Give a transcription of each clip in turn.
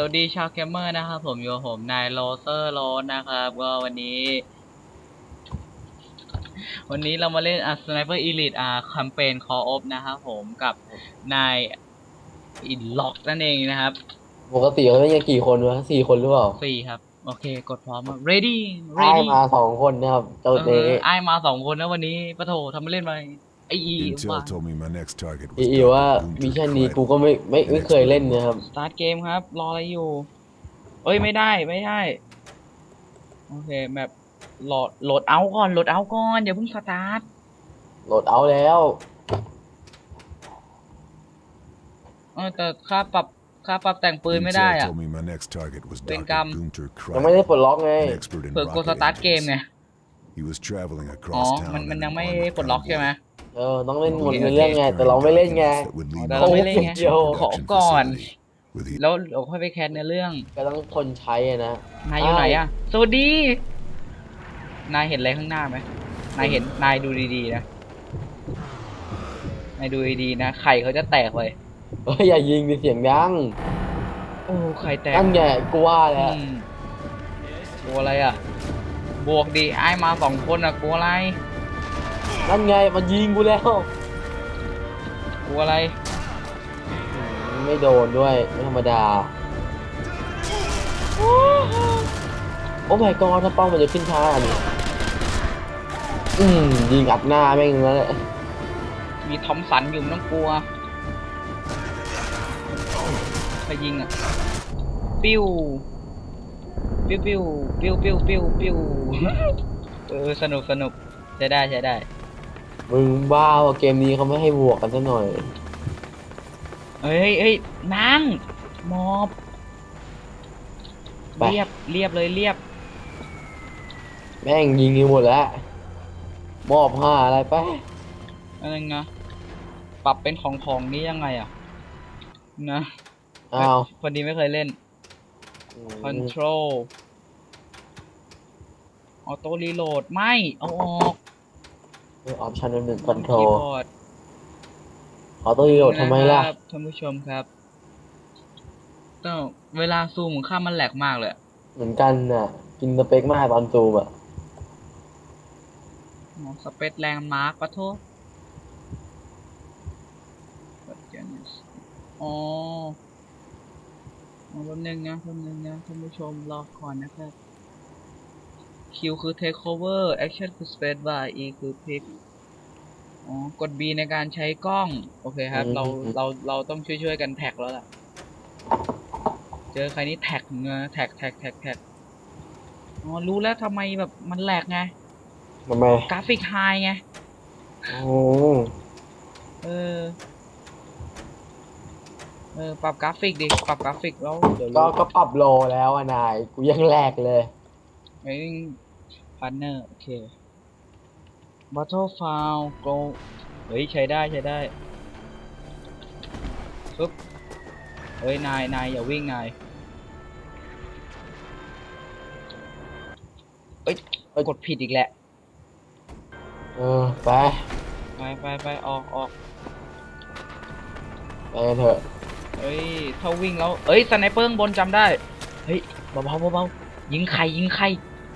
สวัสดีชาวเกมเมอร์นะครับผมอยู่กับผมนายโรเซอร์โรสนะครับ ก็วันนี้ วันนี้เรามาเล่นอะ Sniper Elite อะแคมเปญ Call of นะครับผมกับนายอินล็อกนั่นเองนะครับปกติเขาเล่นกันกี่คนวะสี่คนหรือเปล่าสี่ครับ โอเค กดพร้อม ready ไอ้ ready มาสองคนนะครับ เจ้าเอเต้อไอ้มาสองคนนะวันนี้ปะโถทำมาเล่นไป ไออี Intel ว่า told me my next target อี was อีว่า Dr. มิชชั่น Gunter นี้ Kreidel. กูก็ไม่ไม่ไม่เคยเล่นนะครับ สตาร์ทเกมครับ รออะไรอยู่ เอ้ยไม่ได้ไม่ได้ โอเคแบบโหลดโหลดเอาก่อนโหลดเอาก่อนอย่าเพิ่งสตาร์ทโหลดเอาแล้ว เออแต่ค่าปรับค่าปรับแต่งปืนไม่ได้ Intel อะ told me my next target was เป็น Dr. กรรม Gunter ยังไม่ Kreidel, ได้ปลดล็อกไง an expert in เผื่อกด rocket สตาร์ทเกม engines. ไง He was traveling อ๋อ across town มันมัน in ยัง an ไม่ armored ปลดล็อกใช่ไหม convoy. เออต้องเล่นหมดโอเคในเรื่องไง แต่เราไม่เล่นไง That would อ๋อ lead แต่ me เรา to ไม่เล่นไงเดียว ขอก่อน facility with the แล้วเดี๋ยวค่อยไปแคสในเรื่อง ก็ต้องคนใช้อะนะ นายอยู่อ้าวไหนอะ สวัสดี นายเห็นอะไรข้างหน้าไหม นายเห็น นายดูดีๆนะ นายดูดีๆนะ ไข่เขาจะแตกเลยเฮ้ยอย่ายิงดิเสียงดังโอ้ ไข่แตกนั่นไงกูว่าแล้วอืมกลัวอะไรอะ บวกดีไอ้มาสองคนอะกลัวอะไร นั่นไงมันยิงกูแล้ว กลัวอะไร ไม่โดนด้วยไม่ธรรมดา โอ้ my god ถ้าเป้ามันจะขึ้นช้าอันนี้อืมยิงอัดหน้าแม่งแล้วแหละมีทอมสันอยู่ไม่ต้องกลัวไปยิงอะ ปิ้ว ปิ้วปิ้วปิ้วปิ้วปิ้วปิ้วเออสนุกสนุกใช้ได้ใช้ได้ มึงบ้าว่ะเกมนี้เขาไม่ให้บวกกันซะหน่อยเฮ้ยเฮ้ยนั่งมอบไป เรียบเรียบเลยเรียบแม่งยิงกันหมดแล้ว มอบห้าอะไรไป อะไรเงี้ยปรับเป็นของของนี้ยังไงอะ นะอ้าวพอดีไม่เคยเล่น control auto reload ไม่ เอาออก ออปชั่นหนึ่งคอนโทรคีลย์บอร์ดขอตัวรีโหลดทำไมล่ะนะครับท่านผู้ชมครับต้องเวลาซูมของข้ามันแหลกมากเลยเหมือนกันน่ะ กินสเปคมากตอนซูมอะอ๋อสเปซแรงมาร์กปะโทษอ๋ออ๋อแป๊บนึงนะแป๊บนึงนะท่านผู้ชมรอก่อนนะครับ Q คือ take over action คือ space bar E คือ pick อ๋อกด B ในการใช้กล้อง โอเคครับ เราอืมเรา เราต้องช่วยช่วยๆกันแท็กแล้วล่ะ เจอใครนี่แท็กเงแท็กแท็กแท็กแท็กอ๋อ รู้แล้วทำไมแบบมันแหลกไง ทำไม กราฟิกไฮไง โอ้เออ เออ ปรับกราฟิกดิ ปรับกราฟิกแล้ว เดี๋ยวก็รู้ก็ปรับโลแล้วอะนาย กูยังแหลกเลย ไอ้ พาร์เนอร์โอเค Battlefield Go เฮ้ย ใช้ได้ใช้ได้ปึ๊บเฮ้ย นายนายอย่าวิ่งนายเอ้ยกดผิดอีกแหละ เออ ไป ไปไปไปออกออกไปกันเถอะ เฮ้ย ถ้าวิ่งแล้วเอ้ยสไนเปอร์ข้างบนจำได้ เฮ้ยเบาๆเบาๆยิงใครยิงใคร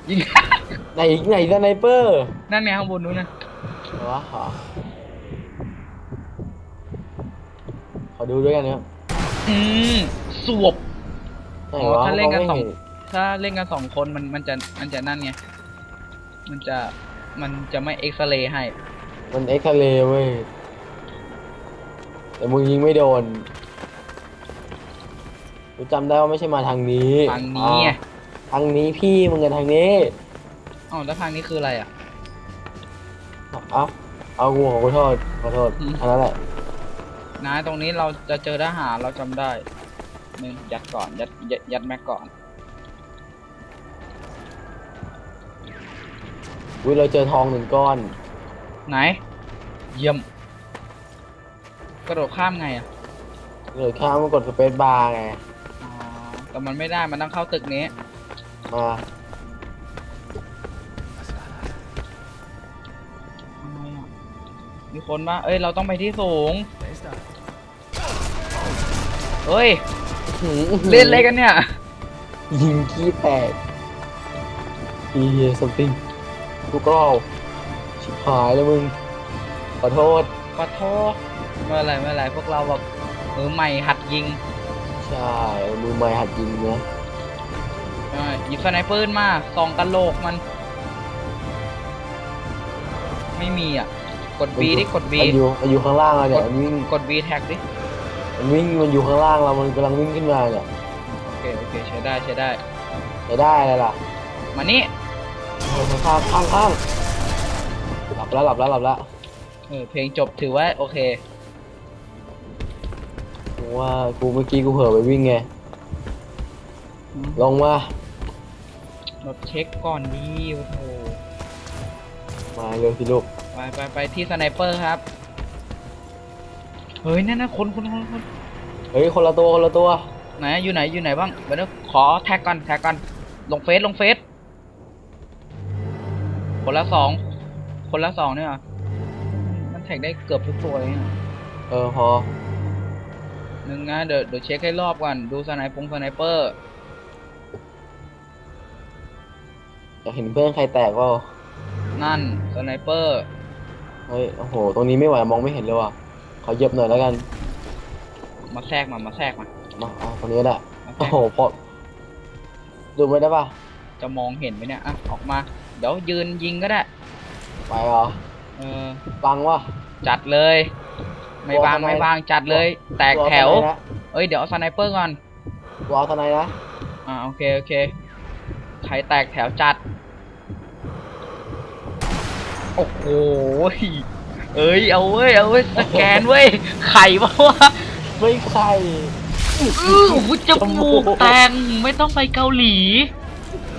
ยิง ไหนไหนสไนเปอร์นั่นไงข้างบนนู้นนะวะขอขอดูด้วยกันนะครับอืมสวบ ไหนอ๋อวะถ้าเล่นกันมสองไม่ห็ถ้าเล่นกันสองคนมันมันจะมันจะนั่นไง มันจะมันจะไม่เอ็กซเรย์ให้มันเอ็กซเรย์เว้ยแต่มึงยิงไม่โดนกูจำได้ว่าไม่ใช่มาทางนี้ทางนี้ไงอ่าทางนี้พี่มึงกันทางนี้ อ๋อแล้วทางนี้คืออะไรอะ เอาเอากูขอโทษขอโทษอืม อันนั้นแหละนะตรงนี้เราจะเจอทหารเราจำได้หนึ่งยัดก่อนยัดยัดยัดแม็กก่อนอุ้ยเราเจอทองหนึ่งก้อนไหน เยี่ยม กระโดดข้ามไงอะเหลือข้ามมากดสเปซบาร์ไง อ๋อ แต่มันไม่ได้ มันต้องเข้าตึกนี้ มา มีคนปะเอ้ย เราต้องไปที่สูงเฮ้ยหือหืเล่นอะไรกันเนี่ย ยิงขี้แตกอีเหี้ยสติงกูกราวชิบหายแล้วมึง ขอโทษ ขอโทษ เมื่อไหรเมื่อไหรพวกเราแบบมือใหม่หัดยิง ใช่ มือใหม่หัดยิงนะเออหยิบสไนเปอร์มาส่องกะโหลกมัน ไม่มีอะก ด B ดิกด B มันอยู่มันอยู่ข้างล่างเราเนี่ยมันวิ่งกด B แท็กดิมันวิ่งมันอยู่ข้างล่างเรามันกำลังวิ่งขึ้นมาเนี่ยโอเคโอเคใช้ได้ใช้ได้ จะได้อะไรล่ะมานี่ข้างข้างข้างหลับแล้วหลับแล้วหลับแล้วเออเพลงจบถือว่าโอเคกูว่ากูเมื่อกี้กูเผลอไปวิ่งไงลงมาแบบเช็คก่อนดีโอ้โหมาเร็วสิลูก ไปไปไปที่สไนเปอร์ครับ เฮ้ยนั่นนะคนคนคนคนเฮ้ยคนละตัวคนละตัว ไหนอยู่ไหนอยู่ไหนบ้างเดี๋ยวนะขอแท็กก่อนแท็กก่อนลงเฟซลงเฟซคนละสองคนละสองเนี่ยเหรอมันแท็กได้เกือบทุกตัวเลยเนี่ยเออพอหนึ่งนะเดี๋ยวเดี๋ยวเช็คให้รอบก่อนดูสไนปงสไนเปอร์อยากเห็นเพื่อนใครแตกเปล่านั่นสไนเปอร์ เฮ้ย โอ้โห ตรงนี้ไม่ไหว มองไม่เห็นเลยว่ะ ขอเหย็บหน่อยแล้วกัน มาแทรกมามาแทรกมามาเอาตรงนี้แหละ มาแทรโอ้กโห พอ ดูไม่ได้ป่ะ จะมองเห็นไหมเนี่ยอะออกมา เดี๋ยวยืนยิงก็ได้ ไปเหรอเออ บังวะ จัดเลย ไม่บางตัวทนายไม่บางจัดเลย แตกแถวกูเอาทนายนะเอ้ยเดี๋ยวเอาสไนเปอร์ก่อน กูเอาทนายนะ อ่าโอเคโอเค ใครแตกแถวจัด โอ้โหเอ้ย เอาเว้ย เอาเว้ย สแกนเว้ย ไข่ปะวะไม่ใครอื้อหูจมูกแตงไม่ต้องไปเกาหลี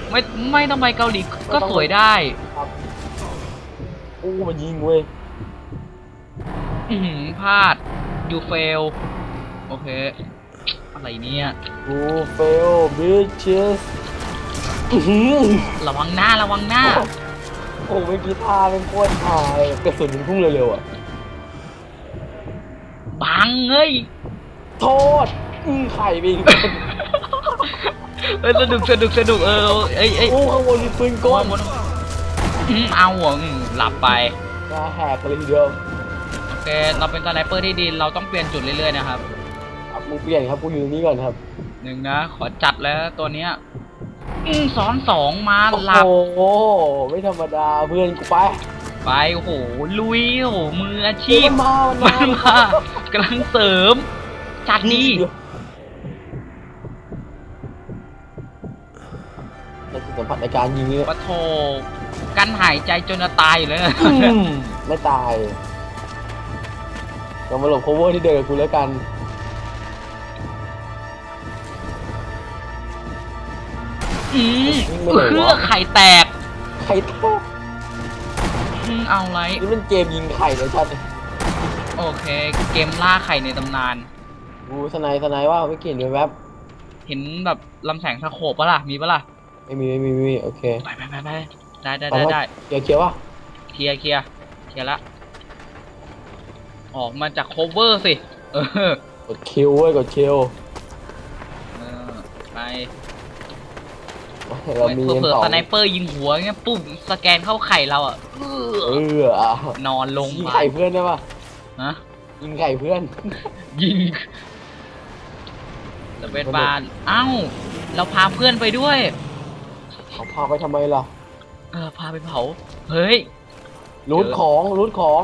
ไม่ ไม่ต้องไปเกาหลี ก็สวยได้ อู้มันยิงเว้ยอือหือพลาด ยูเฟล โอเค อะไรเนี่ย กูเฟลบิชเชสอื้อหือระวังหน้า ระวังหน้า โอ้เมื่อกี้ท่าเป็นโคตรหายกระสุนมันพุ่งเร็วๆอะบังเอ้ยโทษอื้อไข่ไปอีกเอ้ยสนุกสนุกสนุกเออเอ้ยเอ้ยอู้ข้างบนมีปืนกก้ลนอืมเอาหัวอืมหลับไปหน้าแหกเลยทีเดียวโอเคเราเป็นสไนเปอร์ที่ดีเราต้องเปลี่ยนจุดเรื่อยๆนะครับ ครับมึงเปลี่ยนครับกูอยู่ตรงนี้ก่อนครับหนึ่งนะ ขอจัดแล้วตัวเนี้ย อืมซ้อนสองมาหลับ โอ้โหไม่ธรรมดาเพื่อนกูไปไปโอ้โหลุยโอ้โหมืออาชีพ มันมามันมัมานมากำลังเสริม จัดนี่ในจุดสัมผัสในการยิงเนี่ยปะโทกันหายใจจนจะตายอยู่แล้วนะอืมไม่ตายเรามาหลบ cover ที่เดินกับกูแล้วกัน อืมไม่ไหววะ เครื่องไข่แตกไข่แท้อืมเอาไร นี่มันเกมยิงไข่เลยชัดโอเค เกมล่าไข่ในตำนาน กูสไนด์สไนด์ว่าไม่เกี่ยนเลยแวบเห็นแบบลำแสงสโคปปะล่ะ มีปะล่ะ ไม่มีไม่มีไม่มีโอเคไปไปไปไปได้ได้ได้ได้เขียวเขียวๆวะเคลียร์เคลียร์เคลียร์ละ ออกมาจากโคเวอร์สิ เออกดคิวเว้ยกดคิวเออไป เรามีเผื่อ M2 เผื่อสไนเปอร์ยิงหัวเงี้ยปุ๊บสแกนเข้าไข่เราอะเอเอออนอนลงยิงไปไข่เพื่อนได้ปะฮะยิงไข่เพื่อน ยิงสเปซบาร์เอ้าเราพาเพื่อนไปด้วยเขาพาไปทำไมล่ะเออพาไปเผา เฮ้ยรูทของรูทของ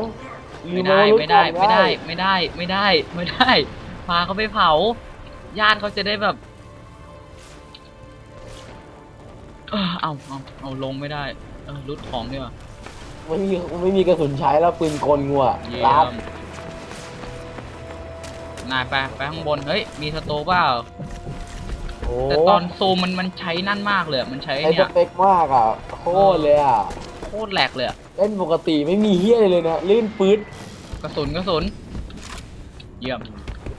ไม่ได้รูทไม่ได้ของไม่ได้ไม่ได้ไม่ได้ไม่ได้ พาเขาไปเผา ญาติเขาจะได้แบบ เออเอาเอาเอาลงไม่ได้เออรุดของดีกว่าไม่มีไม่มีกระสุนใช้แล้วปืนกลงูอะเยี่รัยดมนายไปไปข้างบนเฮ้ยมีสโตเปล่าโอ้แต่ตอนซูมมันมันใช้นั่นมากเลยอะมันใช้ใช้สเนี่ยเปคมากอะโคตรเลยอะโคตรแหลกเลยอะเล่นปกติไม่มีเฮี้ยอะไรเลยนะลื่นปื๊ดกระสุนกระสุนเยี่ยม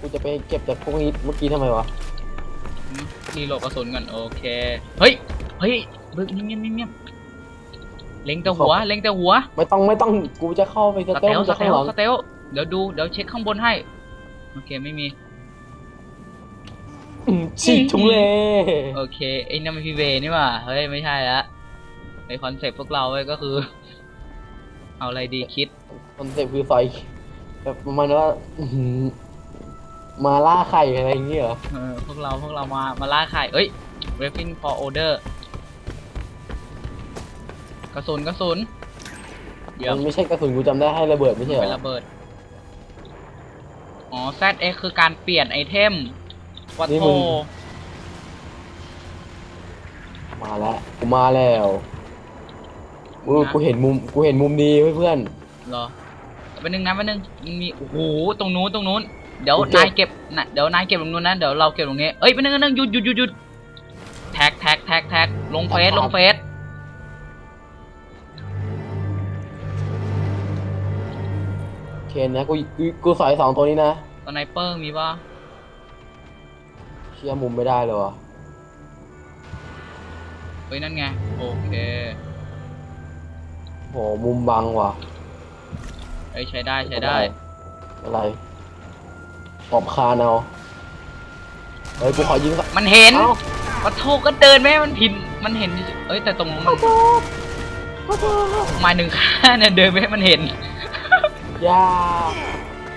กูจะไปเก็บจากพวกนี้เมื่อกี้ทำไมวะอืมรีโหลดกระสุนกันโอเค เฮ้ย เฮ้ยเบิกเงียบเงียบเงียบเล็งแต่หัว เล็งแต่หัว ไม่ต้องไม่ต้องกูจะเข้าไปสสเตเตลลสจะเตข้างลหลังสเตลเดี๋ยวดูเดี๋ยวเช็คข้างบนให้ โอเคไม่มีอืมชิทุเลโอเคไอ้นั่นมันพีเวนี่หว่าเฮ้ยไม่ใช่ละในคอนเซ็ปต์พวกเราเว้ยก็คือ เอาอะไรดีคิดคอนเซ็ปต์คือซอยแบบประมาณว่าอื้อหือมาล่าไข่อะไรอย่างเงี้ยเหรอเออพวกเราพวกเรามามาล่าไข่เอ้ย weapon for order กระสุนกระสุนเดี๋ยวมันไม่ใช่กระสุนกูจำได้ให้ระเบิดไม่ใช่เหรเป็นอระเบิด อ๋อ ZX คือการเปลี่ยนไอเทม วัตนี่โทมึงมาแล้วกูมาแล้วกูกูเห็นมุมกูเห็นมุมดีเว้ยเพื่อน เหรอเป็นหนึ่งนะเป็นหนึ่งมันมี โอ้โห ตรงนู้น ตรงนู้น เดี๋ยว โอเค นายเก็บนะเดี๋ยว นายเก็บตรงนู้นนะ เดี๋ยวเราเก็บตรงนี้ เอ้ยเป็นหนึ่งเป็นหนึ่งหยุดหยุดหยุดหยุดแท็กแท็กแท็กแท็กลงเฟซลงเฟซ เคนะกูกูกูสอยสองตัวนี้นะสไนเปอร์มีป่ะเชี่ยมุมไม่ได้เลยวะเฮ้ยนั่นไง โอเคโหมุมบังว่ะเอ้ยใช้ได้ใช้ได้ อะไรปอบคานเอาเฮ้ยกูขอยิงสักมันเห็นเอ้าวัตโทก็เดินไม่ให้มันผินมันเห็นเฉยๆเอ้ยแต่ตรงนู้นมันขอโทษหมายถึงข้าเนี่ยเดินไม่ให้มันเห็นอ ย่า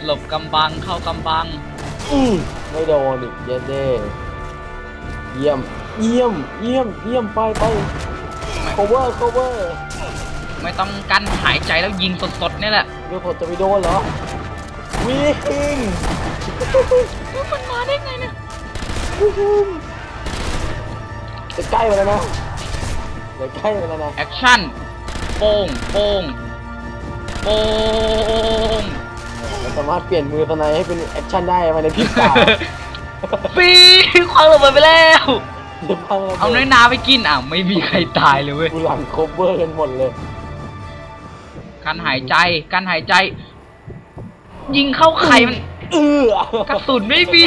หลบกำบังเข้ากำบัง อืมไม่โดนอีกเย็นเด้เยี่ยม เยี่ยม เยี่ยม เยี่ยมไปไป cover cover ไม่ต้องกั้นหายใจแล้วยิงสดๆนี่แหละเดี๋ยวผมจะไปโดนเหรอ วิ่งมันมาได้ไงเนี่ยจะใกล้ไปแล้วนะเดี๋ยวใกล้ไปแล้วนะแอคชั่นโป้งโป้ง โป้งเราสามารถเปลี่ยนมือสไนให้เป็นแอคชั่นได้ภายในพริบตาปีคว้างระเบิดไปแล้วเดี๋ยวพังระบิดเอาน้อยนาไปกินอะไม่มีใครตายเลยเว้ยกูหลัง cover กันหมดเลยการหายใจการหายใจ ยิงเข้าไข่มันเออกระสุนไม่มี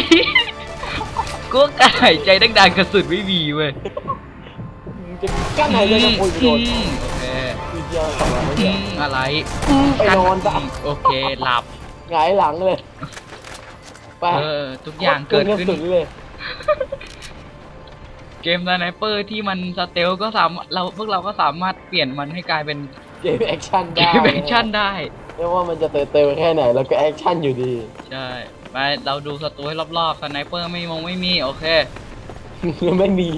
ก็การหายใจดังๆกระสุนไม่มีเว้ยจะกั้นหายใจกับโอ้ย โดนอืมโอเคทีเดียวสองหลังไม่อืเดียวมอะไรไปนอนซะ โอเคหลับ หงายหลังเลย ไปเออ ทุกอย่างเกิดขึ้นกระสุเลย เกมสไนเปอร์ที่มันสเตลก็สามารถเราพวกเราก็สามารถเปลี่ยนมันให้กลายเป็นเกมแอคชั่นเกได้มแอคชั่นได้ ไม่ว่ามันจะเติมๆแค่ไหน แล้วก็แอคชั่นอยู่ดี ใช่ ไปเราดูศัตรูให้รอบๆสไนเปอร์ไม่มงไม่มี โอเค ไม่มี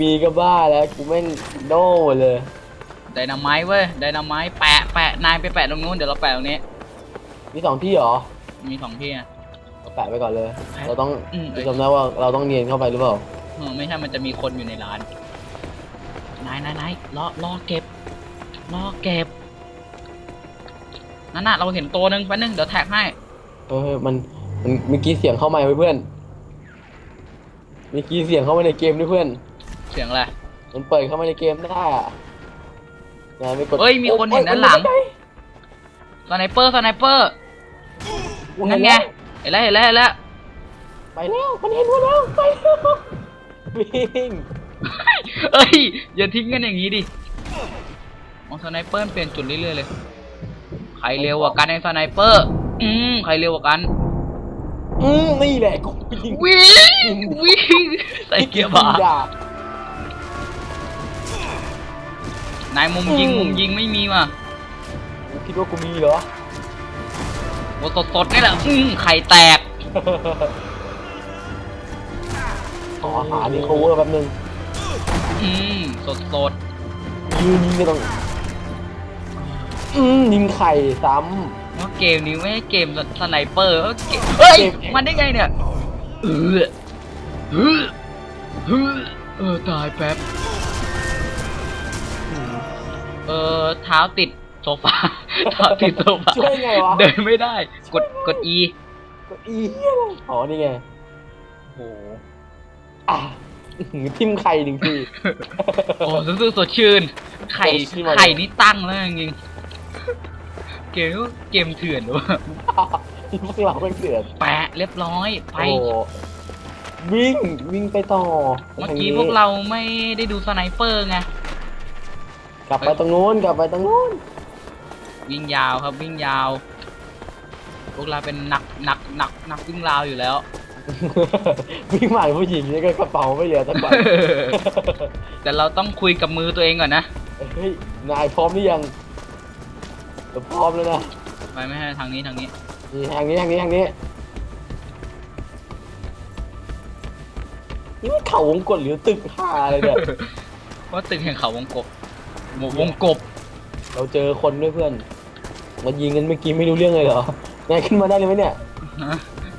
มีก็บ้าแล้ว กูแม่งโน่หมดเลย ไดนาไมต์เว้ยไดนาไมต์แปะแปะนายไปแปะตรงนู้นเดี๋ยวเราแปะตรงนี้ มีสองที่เหรอมีสองที่อะแปะไปก่อนเลย เราต้องอืม จำได้ว่าเราต้องเนียนเข้าไปหรือเปล่าเออไม่ใช่มันจะมีคนอยู่ในร้านนายนายนายรอรอเก็บรอเก็บนั่นน่ะเราเห็นตัวหนึ่งแป๊บนึงเดี๋ยวแท็กให้ เออมันมันเมื่อกี้เสียงเข้ามาไว้เพื่อนเมื่อกี้เสียงเข้ามาในเกมด้วยเพื่อน เสียงอะไร มันเปิดเข้ามาในเกมได้อะ นายไม่กดเอ้ยมีคนเห็นด้านหลังสไนเปอร์สไนเปอร์กูนั่เห็นนไงแล้วเห็นแล้วเห็นแล้วเห็นแล้วไปแล้วมันเห็นว่าแล้วไปแล้ววิ่งเอ้ยอย่าทิ้งกันอย่างนี้ดิมองสไนเปอร์เปลี่ยนจุดเรื่อยๆเลยใครเร็วกว่ากันในสไนเปอร์ อืมใครเร็วกว่ากันอืมนี่แหละกูยิงวิ่งวิ่งใส่เกียร์บา นายมุมยิงมุมยิงไม่มีว่ะกูคิดว่ากูมีเหรอโอ้สดๆนี่แหละอืมไข่แตกขอหาดี cover แป๊บนึงอืมสดยืนยิงไม่ต้องอืมยิงไข่ซ้ๆว่าเกมนี้ไม่ใช่เกมสไนเปอร์ว่าเกมเฮ้ยเกมมันได้ไงเนี่ยเออเออเออเออตายแป๊บำ เออเท้าติดโซฟา เท้าติดโซฟาช่วยไงวะ เดินไม่ได้ กดกด E กดอีเหี้ยอะไรอ๋อนี่ไงโอ้อะอื้อหือทิมไข่หนึ่งที โอ้รู้สึกสดชื่น ไข่สดชื่นมากเลย ไข่นี่ตั้งแล้วจริงๆเกมเกมเถื่อนหรือว่าพวกเราไม่เดือดแปะเรียบร้อยไป โอ้วิ่งวิ่งไปต่อเมื่อกี้พวกเราไม่ได้ดูสไนเปอร์ไง กลับไปตรงนู้นกลับไปตรงนู้นวิ่งยาวครับวิ่งยาว พวกเราเป็นนักนักนักนักวิ่งราวอยู่แล้ว วิ่งผ่านผู้หญิงนี่ก็กระเป๋าไม่เหลือสักใบแต่เราต้องคุยกับมือตัวเองก่อนนะเฮ้ยนายพร้อมหรือยังเราพร้อมแล้วนะไปไม่ให้ทางนี้ทางนี้นี่ทางนี้ทางนี้ทางนี้นี่มันเขาวงกดหรือตึกห่าอะไรเนี่ยว่าตึกแห่งเขาวงก บวงวงกบเราเจอคนด้วยเพื่อนมายิงกันเมื่อกี้ไม่รู้เรื่องเลยเหรอนายขึ้นมาได้เลยไหมเนี่ยฮะ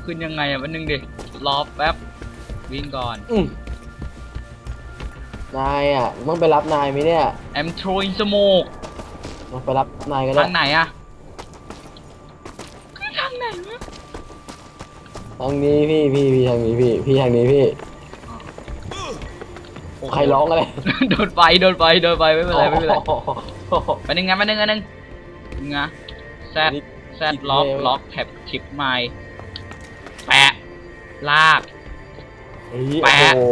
ขึ้นยังไงอะวันนึงดิรอแป๊บวิ่งก่อน อืมนายอะต้องไปรับนายไหมเนี่ย I'm throwing smoke ต้องไปรับนายก็ได้ทางไหนอะขึ้นทางไหนวะทางนี้พี่พี่พี่ทางนี้พี่พี่ทางนี้พี่โอ้โห ใครร้องอะไรโดนไฟโดนไฟโดนไฟไม่เป็นไรไม่เป็นไรโอ้โหไปหนึ่งงานไปหนึ่งงานหนึ่งงะแซดนี่แซดล็อกคิดเลยล็อกแท็บชิปไม้แปะลากเฮ้ยแปะโอ้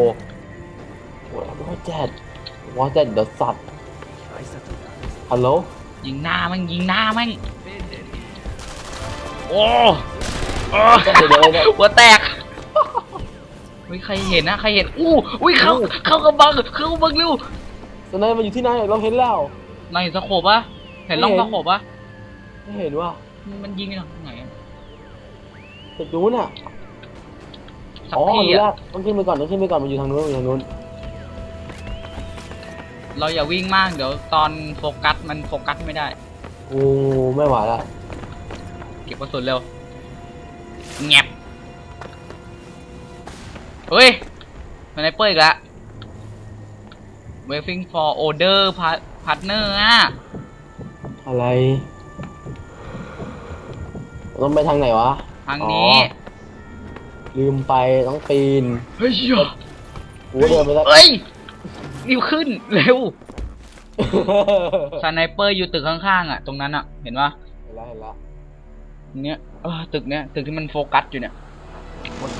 โหว่าแจ็ดว่าแจ็ดเดอะสัตว์ฮัลโหลยิงหน้าแมันยิงหน้าแมันโอ้โอ้แจ็ดเดี๋ยวเดี๋ยวเดี๋ยวหัวแตก อุ้ยใครเห็นนะใครเห็นอู้อุ้ยเข้าอู้เข้ากระบังเข้ากระบังเร็วสไนด์มันอยู่ที่ไหนเราเห็นแล้วในสโคปปะเห็นล่องไม่เห็สนโคปปะไม่เห็นว่ามันยิงไปทางไหนอะตึกนู้นอะสักอ๋อทีรู้แล้อะวต้องขึ้นไปก่อนต้องขึ้นไปก่อนมันอยู่ทางนู้นมันอยู่ทางนู้นเราอย่าวิ่งมากเดี๋ยวตอนโฟกัสมันโฟกัสไม่ได้ โอ้ไม่ไหวละเก็บกระสุนเร็วแงบ เฮ้ยสไนเปอร์อีกแล้ว waiting for order pa- partner อะ อะไรต้องไปทางไหนวะ ทางนี้อ๋อลืมไปต้องปีนเฮ้ยกูก็เดินไปแล้วเฮ้ยรีบขึ้น เร็วสไนเปอร์อยู่ตึกข้างๆอะ ตรงนั้นอะ เห็นปะเห็นแล้วเห็นแล้วเนี้ยเออตึกเนี้ยตึกที่มันโฟกัสอยู่เนี่ย โอเค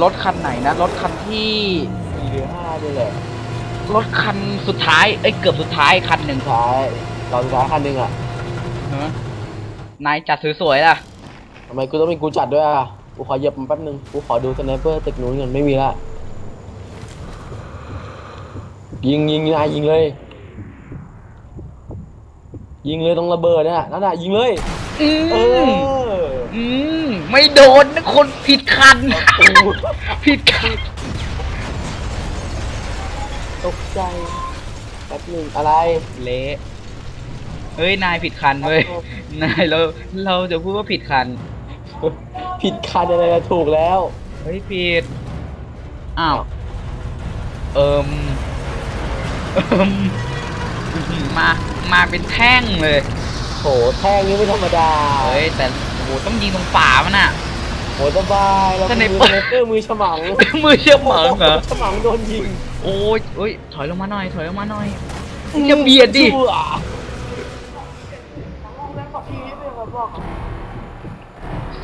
รถคันไหนนะรถคันที่สี่หรือห้านี่แหละรถคันสุดท้ายเอ้ยเกือบสุดท้ายคันหนึ่งสุดท้ายเราสุดท้ายคันหนึ่งอะฮะนายจัดสวยๆล่ะทำไมกูต้องเป็นกูจัดด้วยอะกูขอเหยียบมันแป๊บนึงกูขอดูสไนเปอร์ตึกนู้นก่อนไม่มีละยิงยิงนายยิงเลย ยิงเลยต้องระเบิดน่ะนั่นน่ะยิงเลย อืเอมออืมไม่โดนนะคนผิดคันโอ้โหผิดคัน ตกใจแป๊บนึงอะไร เละเฮ้ย นายผิดคันเว้ย นายเราเราจะพูดว่าผิดคัน ผิดคันอะไรล่ะถูกแล้ว เฮ้ยผิด อ้าว เอิมเอิมมา มาเป็นแท่งเลย โหแท่งนี้ไม่ธรรมดาเฮ้ยแต่โอ้โหต้องยิงตรงป่ามันอะ โหสบายเราสไนมือเปอร์สไนเปอร์มือฉมังมือเชื่อมเหมิงเหรอ ฉมังโดนยิงโอ้ยเอ้ย ถอยลงมาหน่อย ถอยลงมาหน่อย อย่าเบียดดิชั่ว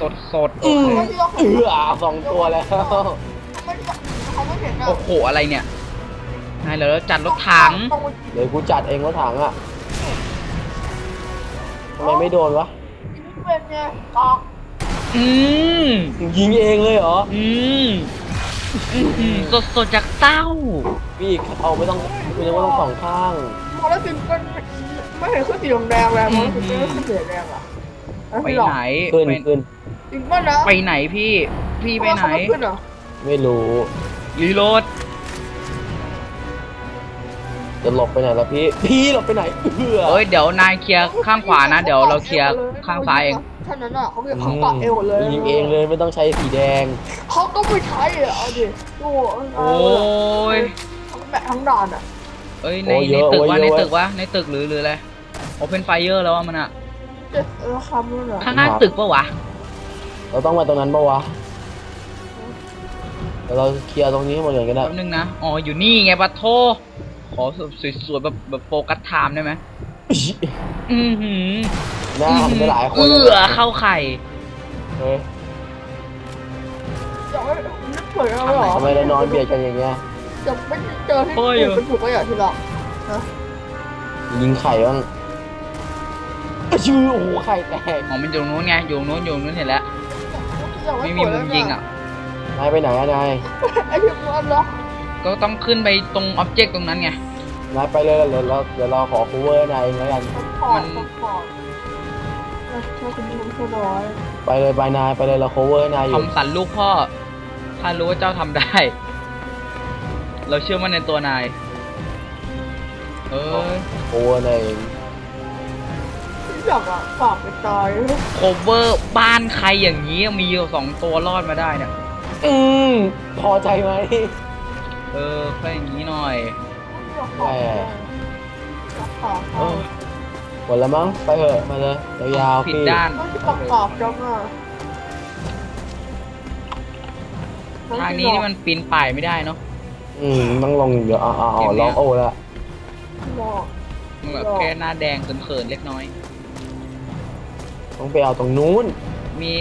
สดสดๆอืโอมเคเอือสองตัวแล้วเขาไม่เห็นอะโอ้โห อะไรเนี่ย นายเหรอจัดรถถังตรงเดี๋ยวกูจัดเองรถถังอะ ทำไมไม่โดนวะที่เป็นไงออกอืม ยิงเองเลยเหรออืมอืมสดสดๆจากเต้า พี่เอาไม่ต้องไม่ต้องว่าต้องสองข้างมองแล้วถึงเป็นไม่เห็นขึ้นสีแดงเลยมองแล้วถึงเป็นขึ้นสีแดงอะไปหรอไหน ขึ้นไปขึ้นจริงป่ะนะไปไหนพี่ พี่ไปไหนเขาม่ขึ้นเหรอไม่รู้รีโหลด จะหลบไปไหนแล้วพี่ พี่หลบไปไหนเอือเอ้ยเดี๋ยวนายเคลียร์ข้างขวานะเดี๋ยวเราเคลียร์ข้างซ้ายเองท่านนั้นอะเขาเก็บเขาเกาะเอวเลยยิงเองเลยไม่ต้องใช้สีแดงเขาก็ไม่ใช้อะเอาดิโอ้โอ้ยเขาแบะทั้งด่านอะเอ้ยในโอ้เยในอะตึกโอ้วะเยอะในเว้ยตึกวะในตึกหรือหรืออะไรโอเพนไฟเออร์แล้วอะมันอะเจ็ดเออคำนั่นเหรอข้างหน้าตึกปะวะเราต้องมาตรงนั้นปะวะเดี๋ยวเราเคลียร์ตรงนี้ให้หมดเลยก็ได้แป๊บนึงนะอ๋ออยู่นี่ไงปะโทข อสวยๆแบบแบบโฟกัสไทม์ได้ไหมอือหือหน้ามันไปหลายคนเอื้แล้วอนะเข้าไข่เฮ้ยจะไม่นึกเผยอะไรหรอทำไมเรานอนเบียดกันอย่างเงี้ยจะไม่เจอที่เป็นถูกก็อย่างที่หรอกยิงไข่บ้างอะชื่อโอ้โหไข่แตกอ๋อมันอยู่ตรงนู้นไงอยู่ตรงนู้นอยู่ตรงนู้นเห็นแล้วไม่มีมุมยิงอะนายไปไหนอะนายไอ้ที่มันล็อกก็ต้องขึ้นไปตรงอ็อบเจกต์ตรงนั้นไง นายไปเลยเดี๋ยวเราเดี๋ยวเราขอ cover นายเองแล้วกัน ซัพพอร์ตซัพพอร์ตเราชอบคุณลุงสบอยไปเลยไปนายไปเลยเรา cover นายอยู่ทำสันลูกพ่อข้ารู้ว่าเจ้าทำได้ เราเชื่อมั่นในตัวนาย เอ้ย cover นายเองที่อยากอะฝากไปตายโคเวอร์บ้านใครอย่างนี้มีอยู่สองตัวรอดมาได้เนี่ย อืมพอใจไหม เออแค่อย่างนี้หน่อย แหม่รักษาเออหมดแล้วมั้งไปเถอะมาเลยยาวๆผิดพี่ด้านต้องที่ประกอบจังอะทางนี้นี่มันปีนป่ายไม่ได้เนาะอืมต้องลงเดี๋ยวเอ๋อาเอาลองโอ้ละบอกมันแบบแค่หน้าแดงเขินๆเล็กน้อย ต้องไปเอาตรงนู้น มี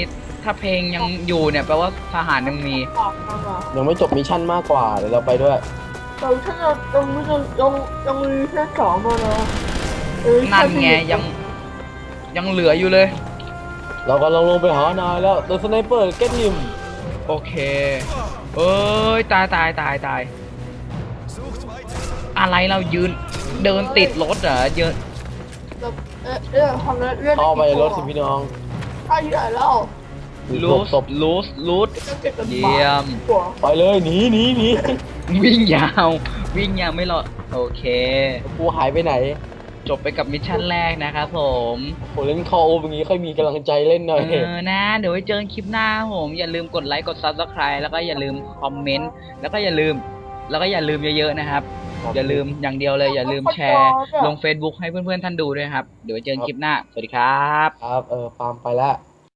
ถ้าเพลงยังอยู่เนี่ยแปลว่าทหารยังมีฝากจังอะยังไม่จบมิชชั่นมากกว่าเดี๋ยวเราไปด้วย แต่ถ้าเรายังไม่ยังยังยังมีแค่สองมานะเออนั่นไงยังยังเหลืออยู่เลย เราก็ลงลงไปหานายแล้ว The Sniper get him โอเค เอ้ยตายตายตายตาย อะไรเรายืนเดินติดรถเหรอเยอะแบบเออเออทำแล้วเล่นเข้าไปรถสิพี่น้องใช่ใหญ่แล้วห ลลูบสศพลูสลูสจะเก็บเป็นเยี่ยมหัวไปเลยหนีหนีหนีวิ่งยาว วิ่งยาวไม่รอดโอเค กูหายไปไหนจบไปกับมิชชั่นแรกนะครับผมโหเล่นคอโออย่างงี้ค่อยมีกำลังใจเล่นหน่อยเออนะ เดี๋ยวไว้เจอกันคลิปหน้าครับผม อย่าลืมกดไลค์กด subscribe แล้วก็อย่าลืมคอมเมนต์แล้วก็อย่าลืม แล้วก็อย่าลืมเยอะๆนะครับ อย่าลืมอย่างเดียวเลย อย่าลืมแชร์ลง Facebook ให้เพื่อนๆท่านดูด้วยครับ เดี๋ยวไว้เจอกันคลิปหน้า สวัสดีครับ ครับ เออฟาร์มไปแล้ว